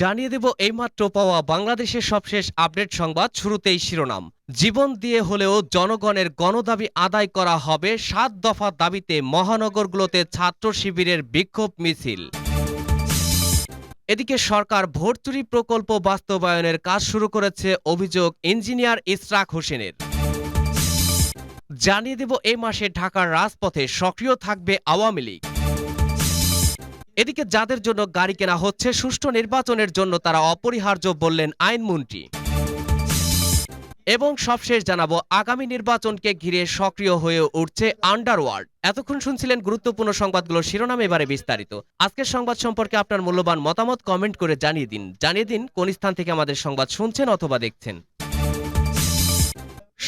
জানিয়ে দেব এইমাত্র পাওয়া বাংলাদেশের সবশেষ আপডেট সংবাদ শুরুতেই শিরোনাম। জীবন দিয়ে হলেও জনগণের গণদাবি আদায় করা হবে সাত দফা দাবিতে মহানগরগুলোতে ছাত্র শিবিরের বিক্ষোভ মিছিল। এদিকে সরকার ভোট চুরি প্রকল্প বাস্তবায়নের কাজ শুরু করেছে অভিযোগ ইঞ্জিনিয়ার ইসরাক হোসেনের। জানিয়ে দেব এই মাসে ঢাকার রাজপথে সক্রিয় থাকবে আওয়ামী লীগ। এদিকে যাদের জন্য গাড়ি কেনা হচ্ছে, সুষ্ঠু নির্বাচনের জন্য তারা অপরিহার্য বললেন আইনমন্ত্রী। এবং সবশেষ জানাব, আগামী নির্বাচনকে ঘিরে সক্রিয় হয়ে উঠছে আন্ডারওয়ার্ল্ড। এতক্ষণ শুনছিলেন গুরুত্বপূর্ণ সংবাদগুলোর শিরোনাম, এবারে বিস্তারিত। আজকের সংবাদ সম্পর্কে আপনার মূল্যবান মতামত কমেন্ট করে জানিয়ে দিন। জানিয়ে দিন কোন স্থান থেকে আমাদের সংবাদ শুনছেন অথবা দেখছেন।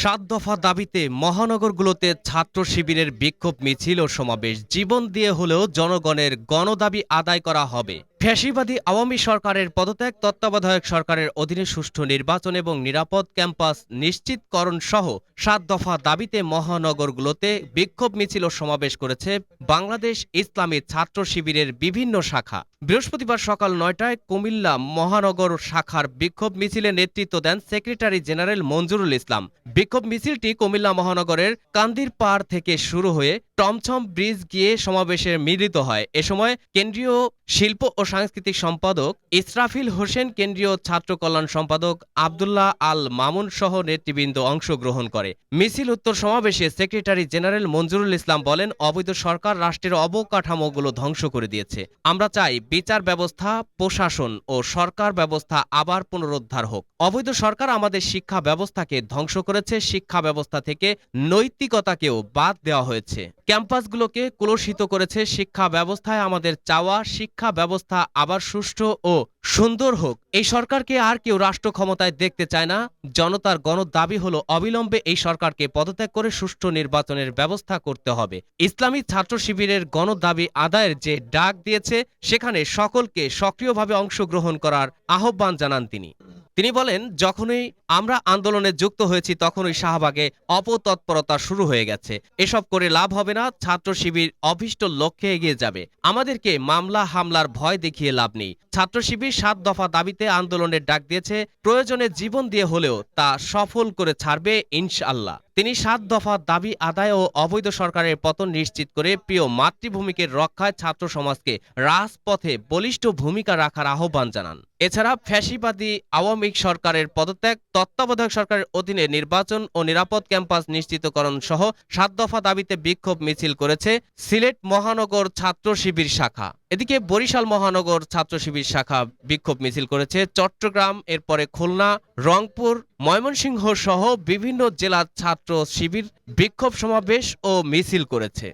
সাত দফা দাবিতে মহানগরগুলোতে ছাত্র শিবিরের বিক্ষোভ মিছিল ও সমাবেশ। জীবন দিয়ে হলেও জনগণের গণদাবি আদায় করা হবে। ফ্যাসিবাদী আওয়ামী সরকারের পদত্যাগ তত্ত্বাবধায়ক সরকারের অধীনে সুষ্ঠু নির্বাচন এবং নিরাপদ ক্যাম্পাস নিশ্চিতকরণ সহ সাত দফা দাবিতে মহানগরগুলোতে বিক্ষোভ মিছিল ও সমাবেশ করেছে বাংলাদেশ ইসলামী ছাত্র শিবিরের বিভিন্ন শাখা। বৃহস্পতিবার সকাল নয়টায় কুমিল্লা মহানগর শাখার বিক্ষোভ মিছিলে নেতৃত্ব দেন সেক্রেটারি জেনারেল মঞ্জুরুল ইসলাম। বিক্ষোভ মিছিলটি কুমিল্লা মহানগরের কান্দির পাড় থেকে শুরু হয়ে টমছম ব্রিজ গিয়ে সমাবেশে মিলিত হয়। এ সময় কেন্দ্রীয় শিল্প ও সাংস্কৃতিক সম্পাদক ইসরাফিল হোসেন, কেন্দ্রীয় ছাত্র কল্যাণ সম্পাদক আবদুল্লাহ আল মামুন সহ নেতৃবৃন্দ অংশগ্রহণ করে। মিছিল উত্তর সমাবেশে সেক্রেটারি জেনারেল মঞ্জুরুল ইসলাম বলেন, অবৈধ সরকার রাষ্ট্রের অবকাঠামোগুলো ধ্বংস করে দিয়েছে। আমরা চাই বিচার ব্যবস্থা, প্রশাসন ও সরকার ব্যবস্থা আবার পুনরুদ্ধার হোক। অবৈধ সরকার আমাদের শিক্ষা ব্যবস্থাকে ধ্বংস করেছে, শিক্ষা ব্যবস্থা থেকে নৈতিকতাকেও বাদ দেওয়া হয়েছে। ক্যাম্পাসগুলোকে কলুষিত করেছে, শিক্ষা ব্যবস্থায় আমাদের চাওয়া শিক্ষা ব্যবস্থা আবার সুষ্ঠু ও সুন্দর হোক। এই সরকারকে আর কেউ রাষ্ট্র ক্ষমতায় দেখতে চায় না। জনতার গণ দাবি হলো অবিলম্বে এই সরকারকে পদত্যাগ করে সুষ্ঠু নির্বাচনের ব্যবস্থা করতে হবে। ইসলামী ছাত্র শিবিরের গণ দাবি আদায়ের যে ডাক দিয়েছে, সেখানে সকলকে সক্রিয়ভাবে অংশগ্রহণ করার আহ্বান জানান তিনি। তিনি বলেন, যখনই আমরা আন্দোলনে যুক্ত হয়েছি, তখনই শাহবাগে অপতৎপরতা শুরু হয়ে গেছে। এসব করে লাভ হবে না, ছাত্র শিবির অভিষ্ট লক্ষ্যে এগিয়ে যাবে। আমাদেরকে মামলা, হামলার ভয় দেখিয়ে লাভ নেই। ছাত্র শিবির সাত দফা দাবিতে আন্দোলনের ডাক দিয়েছে, প্রয়োজনে জীবন দিয়ে হলেও তা সফল করে ছাড়বে ইনশাআল্লাহ। তিনি সাত দফা দাবি আদায় ও অবৈধ সরকারের পতন নিশ্চিত করে প্রিয় মাতৃভূমিকে রক্ষায় ছাত্র সমাজকে রাজপথে বলিষ্ঠ ভূমিকা রাখার আহ্বান জানান। এছাড়া ফ্যাসিবাদী আওয়ামী সরকারের পদত্যাগ, তত্ত্বাবধায়ক সরকারের অধীনে নির্বাচন ও নিরাপদ ক্যাম্পাস নিশ্চিতকরণ সহ সাত দফা দাবিতে বিক্ষোভ মিছিল করেছে সিলেট মহানগর ছাত্র শিবির শাখা। এদিকে বরিশাল মহানগর ছাত্র শিবির শাখা বিক্ষোভ মিছিল করেছে। চট্টগ্রাম, এরপরে খুলনা, রংপুর, ময়মনসিংহ সহ বিভিন্ন জেলার ছাত্র শিবির বিক্ষোভ সমাবেশ ও মিছিল করেছে।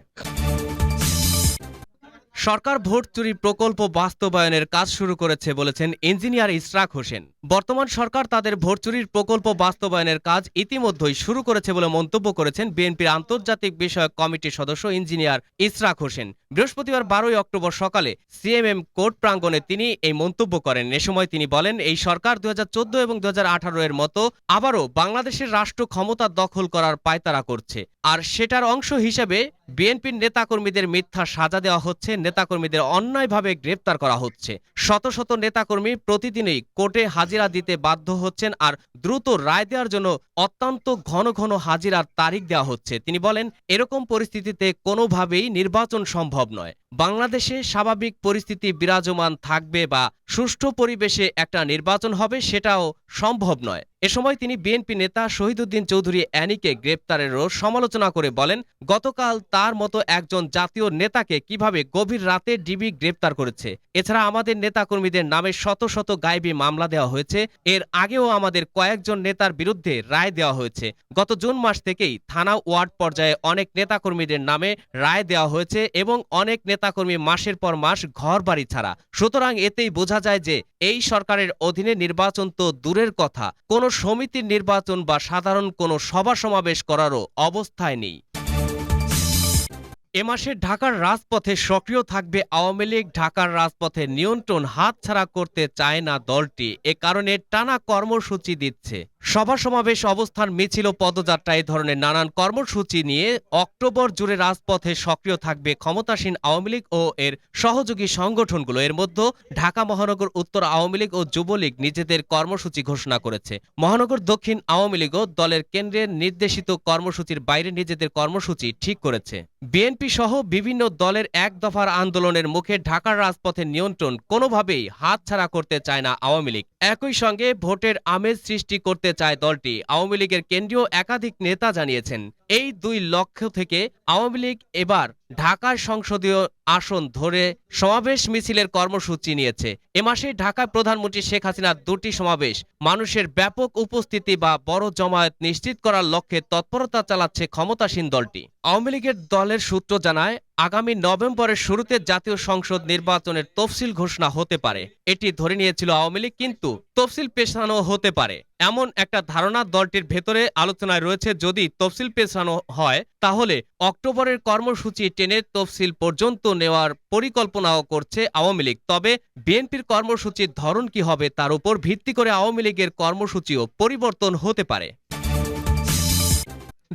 সরকার ভোট চুরি প্রকল্প বাস্তবায়নের কাজ শুরু করেছে বলেছেন ইঞ্জিনিয়ার ইসরাক হোসেন। বর্তমান সরকার তাদের ভোট চুরির প্রকল্প বাস্তবায়নের কাজ ইতিমধ্যেই শুরু করেছে বলে মন্তব্য করেছেন বিএনপির আন্তর্জাতিক বিষয়ক কমিটির সদস্য ইঞ্জিনিয়ার ইসরাক হোসেন। বৃহস্পতিবার বারোই অক্টোবর সকালে সিএমএম কোর্ট প্রাঙ্গণে তিনি এই মন্তব্য করেন। এ সময় তিনি বলেন, এই সরকার দু হাজার চোদ্দ এবং দু হাজার আঠারো এর মতো আবারও বাংলাদেশের রাষ্ট্র ক্ষমতা দখল করার পায়তারা করছে। আর সেটার অংশ হিসেবে বিএনপির নেতাকর্মীদের মিথ্যা সাজা দেওয়া হচ্ছে, নেতাকর্মীদের অন্যায়ভাবে গ্রেপ্তার করা হচ্ছে। শত শত নেতাকর্মী প্রতিদিনই কোর্টে হাজিরা দিতে বাধ্য হচ্ছেন আর দ্রুত রায় দেওয়ার জন্য অত্যন্ত ঘন ঘন হাজিরার তারিখ দেওয়া হচ্ছে। তিনি বলেন, এরকম পরিস্থিতিতে কোনোভাবেই নির্বাচন সম্ভব নয়। বাংলাদেশে স্বাভাবিক পরিস্থিতি বিরাজমান থাকবে বা সুষ্ঠু পরিবেশে একটা নির্বাচন হবে সেটাও সম্ভব নয়। এ সময় তিনি বিএনপি নেতা শহীদুদ্দিন চৌধুরী অ্যানিকে গ্রেপ্তারেরও সমালোচনা করে বলেন, গতকাল তার মতো একজন জাতীয় নেতাকে কীভাবে গভীর রাতে ডিবি গ্রেপ্তার করেছে? এছাড়া আমাদের নেতাকর্মীদের নামে শত শত গায়েবী মামলা দেওয়া হয়েছে। এর আগেও আমাদের কয়েকজন নেতার বিরুদ্ধে রায় দেওয়া হয়েছে। গত জুন মাস থেকেই থানা ওয়ার্ড পর্যায়ে অনেক নেতাকর্মীদের নামে রায় দেওয়া হয়েছে এবং অনেক নেতাকর্মী মাসের পর মাস ঘর বাড়ি ছাড়া। সুতরাং এতেই বোঝা যায় যে এই সরকারের অধীনে নির্বাচন তো দূরের কথা। কোনো সমিতির নির্বাচন বা সাধারণ কোনো সভা সমাবেশ করারও অবস্থায় নেই। এ মাসে ঢাকার রাজপথে সক্রিয় থাকবে আওয়ামী লীগ। ঢাকার রাজপথে নিয়ন্ত্রণ হাতছাড়া করতে চায় না দলটি। এ কারণে টানা কর্মসূচি দিচ্ছে। সভা সমাবেশ অবস্থান মিছিল পদযাত্রা এই ধরনের নানান কর্মসূচি নিয়ে অক্টোবর জুড়ে রাজপথে সক্রিয় থাকবে ক্ষমতাসীন আওয়ামী লীগ ও এর সহযোগী সংগঠনগুলো। এর মধ্যে ঢাকা মহানগর, উত্তর আওয়ামী লীগ ও যুবলীগ নিজেদের কর্মসূচি ঘোষণা করেছে। মহানগর, দক্ষিণ আওয়ামী লীগও দলের কেন্দ্রের নির্দেশিত কর্মসূচির বাইরে নিজেদের কর্মসূচি ঠিক করেছে। বিএনপি সহ বিভিন্ন দলের এক দফার আন্দোলনের মুখে ঢাকার রাজপথের নিয়ন্ত্রণ কোনোভাবেই হাতছাড়া করতে চায় না আওয়ামী লীগ। একই সঙ্গে ভোটের আমেজ সৃষ্টি করতে চায় দলটি। আওয়ামী লীগের কেন্দ্রীয় একাধিক নেতা জানিয়েছেন, এই দুই লক্ষ্য থেকে আওয়ামী লীগ এবার ঢাকার সংসদীয় আসন ধরে সমাবেশ মিছিলের কর্মসূচি নিয়েছে। এ মাসে ঢাকায় প্রধানমন্ত্রী শেখ হাসিনার দুটি সমাবেশ। মানুষের ব্যাপক উপস্থিতি বা বড় জমায়েত নিশ্চিত করার লক্ষ্যে তৎপরতা চালাচ্ছে ক্ষমতাসীন দলটি। আওয়ামী লীগের দলের সূত্র জানায়, আগামী নভেম্বরের শুরুতে জাতীয় সংসদ নির্বাচনের তফসিল ঘোষণা হতে পারে। এটি ধরে নিয়েছিল আওয়ামী লীগ, কিন্তু তফসিল পেছানো হতে পারে। এমন একটা ধারণা দলটির ভেতরে আলোচনায় রয়েছে যদি তফসিল পেছানো হয় তাহলে অক্টোবরের কর্মসূচি টেনে তফসিল পর্যন্ত নেওয়ার পরিকল্পনাও করছে আওয়ামী লীগ। তবে বিএনপির কর্মসূচির ধরন কি হবে তার উপর ভিত্তি করে আওয়ামী লীগের কর্মসূচিও পরিবর্তন হতে পারে।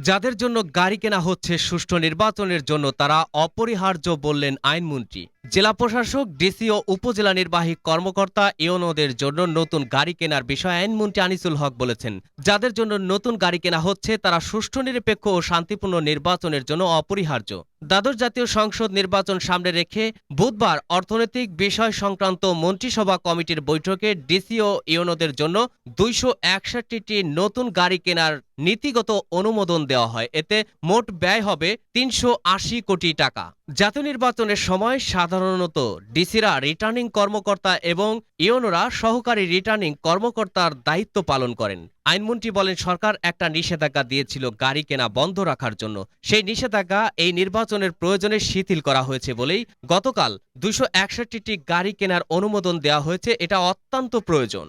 যাদের জন্য গাড়ি কেনা হচ্ছে সুষ্ঠু নির্বাচনের জন্য তারা অপরিহার্য বললেন আইনমন্ত্রী। জেলা প্রশাসক, ডিসি ও উপজেলা নির্বাহী কর্মকর্তা ইওনোদের জন্য নতুন গাড়ি কেনার বিষয়ে আইনমন্ত্রী আনিসুল হক বলেছেন। যাদের জন্য নতুন গাড়ি কেনা হচ্ছে, তারা সুষ্ঠু, নিরপেক্ষ ও শান্তিপূর্ণ নির্বাচনের জন্য অপরিহার্য। দ্বাদশ জাতীয় সংসদ নির্বাচন সামনে রেখে বুধবার অর্থনৈতিক বিষয় সংক্রান্ত মন্ত্রিসভা কমিটির বৈঠকে ডিসি ও ইওনোদের জন্য দুইশো একষট্টিটি নতুন গাড়ি কেনার নীতিগত অনুমোদন দেওয়া হয়। এতে মোট ব্যয় হবে তিনশো আশি কোটি টাকা। জাতীয় নির্বাচনের সময় সাধারণত ডিসিরা রিটার্নিং কর্মকর্তা এবং ইওনোরা সহকারী রিটার্নিং কর্মকর্তার দায়িত্ব পালন করেন। আইনমন্ত্রী বলেন, সরকার একটা নিষেধাজ্ঞা দিয়েছিল গাড়ি কেনা বন্ধ রাখার জন্য। সেই নিষেধাজ্ঞা এই নির্বাচনের প্রয়োজনে শিথিল করা হয়েছে বলেই গতকাল দুশো একষট্টিটি গাড়ি কেনার অনুমোদন দেওয়া হয়েছে। এটা অত্যন্ত প্রয়োজন।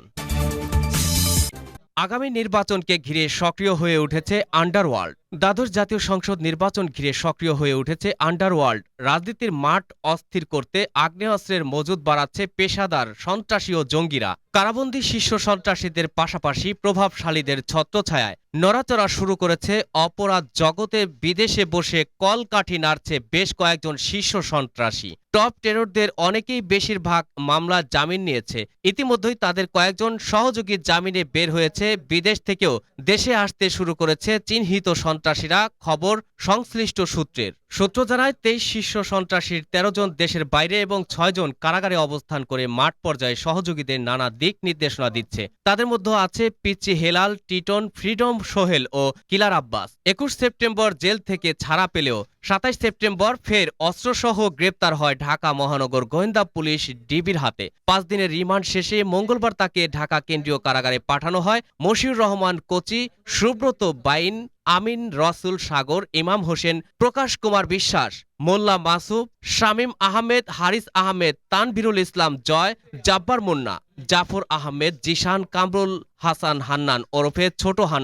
আগামী নির্বাচনকে ঘিরে সক্রিয় হয়ে উঠেছে আন্ডারওয়ার্ল্ড। দ্বাদশ জাতীয় সংসদ নির্বাচন ঘিরে সক্রিয় হয়ে উঠেছে আন্ডারওয়ার্ল্ড। রাজনীতির মাঠ অস্থির করতে আগ্নেয়াস্ত্রের মজুদ বাড়াচ্ছে পেশাদার সন্ত্রাসী ও জঙ্গিরা। কারাবন্দী শীর্ষ সন্ত্রাসীদের পাশাপাশি প্রভাবশালীদের ছত্রছায়ায়। নড়াচড়া শুরু করেছে অপরাধ জগতে, বিদেশে বসে কলকাঠি নাড়ছে বেশ কয়েকজন শীর্ষ সন্ত্রাসী। টপ টেররদের অনেকেই বেশিরভাগ মামলা জামিন নিয়েছে। ইতিমধ্যেই তাদের কয়েকজন সহযোগী জামিনে বের হয়েছে। বিদেশ থেকেও দেশে আসতে শুরু করেছে চিহ্নিত সন্ত্রাসীরা খবর সংশ্লিষ্ট সূত্রের। সূত্র জানায়, তেইশ শীর্ষ সন্ত্রাসীর তেরো জন দেশের বাইরে এবং ছয় জন কারাগারে অবস্থান করে মাঠ পর্যায়ে সহযোগীদের নানা দিক নির্দেশনা দিচ্ছে। তাদের মধ্যে আছে পিচ্চি হেলাল, টিটন, ফ্রিডম সোহেল ও কিলার আব্বাস। একুশ সেপ্টেম্বর জেল থেকে ছাড়া পেলেও সাতাইশ সেপ্টেম্বর ফের অস্ত্রসহ গ্রেপ্তার হয় ঢাকা মহানগর গোয়েন্দা পুলিশ ডিবির হাতে। পাঁচ দিনের রিমান্ড শেষে মঙ্গলবার তাকে ঢাকা কেন্দ্রীয় কারাগারে পাঠানো হয়। মশিউর রহমান, কোচি, সুব্রত বাইন আমিন রসুল সাগর ইমাম হোসেন, প্রকাশ কুমার বিশ্বাস, মোল্লা মাসুব শামীম আহমেদ, হারিস আহমেদ তানবিরুল ইসলাম জয়, জাব্বার মুন্না, জাফর আহমেদ, জিশান কামরুল হাসান হান্নান ওরফে ছোট হান